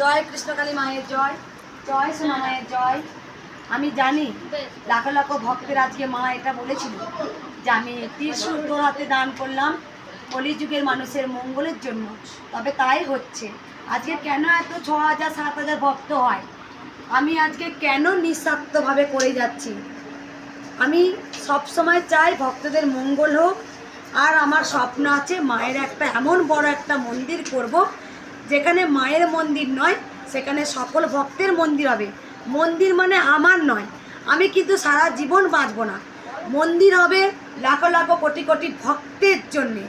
জয় কৃষ্ণকালী মায়ের জয় জয় সোনা মায়ের জয়। আমি জানি, লাখো লাখো ভক্তের আজকে মা এটা বলেছিল যে আমি ত্রিশুল তোর হাতে দান করলাম কলিযুগের মানুষের মঙ্গলের জন্য। তবে তাই হচ্ছে, আজকে কেন এত ছ হাজার, সাত হাজার ভক্ত হয়? আমি আজকে কেন নিঃস্বার্থভাবে করে যাচ্ছি? আমি সব সময় চাই ভক্তদের মঙ্গল হোক, আর আমার স্বপ্ন আছে মায়ের একটা এমন বড় একটা মন্দির করব যেখানে মায়ের মন্দির নয় সেখানে সকল ভক্তের মন্দির হবে। মন্দির মানে আমার নয় আমি কিন্তু সারা জীবন বাঁচবো না। মন্দির হবে লাখো লাখো কোটি কোটি ভক্তের জন্যে।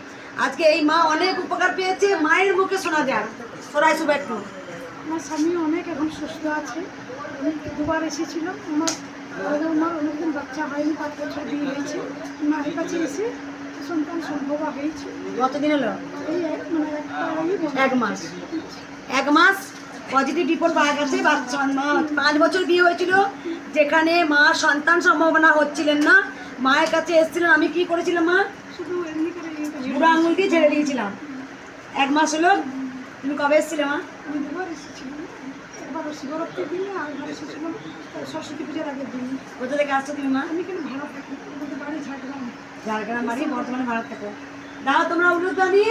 আজকে এই মা অনেক উপকার পেয়েছে মায়ের মুখে শোনা যায়। সরাই শুভ একটু। আমার স্বামী অনেক এখন সুস্থ আছে। দুবার এসেছিল আমার অনেকদিন বাচ্চা হয়নি পাঁচ বছর বিয়ে হয়েছে মায়ের কাছে এসে সন্তান সম্ভব হয়েছে। কতদিন হলো? এই মানে একটা। এক মাস। এক মাস পজিটিভ রিপোর্ট পাওয়া গেছে। বাচ্চা পাঁচ বছর বিয়ে হয়েছিল। যেখানে মা সন্তান সম্ভাবনা হচ্ছিলেন না। মায়ের কাছে এসেছিলেন। আমি কি করেছিলাম মা? ইয়ে বুড়ো আঙুল দিয়ে ছেড়ে দিয়েছিলাম। এক মাস হলো। তুমি কবে এসেছিলে মা? কোথা থেকে আসছো তুমি মা? আমি কেন ভাড়া থাকি ঝাড়গ্রাম। ঝাড়গ্রাম বাড়ি বর্তমানে ভারত থাকো। দাও তোমরা উলুদানি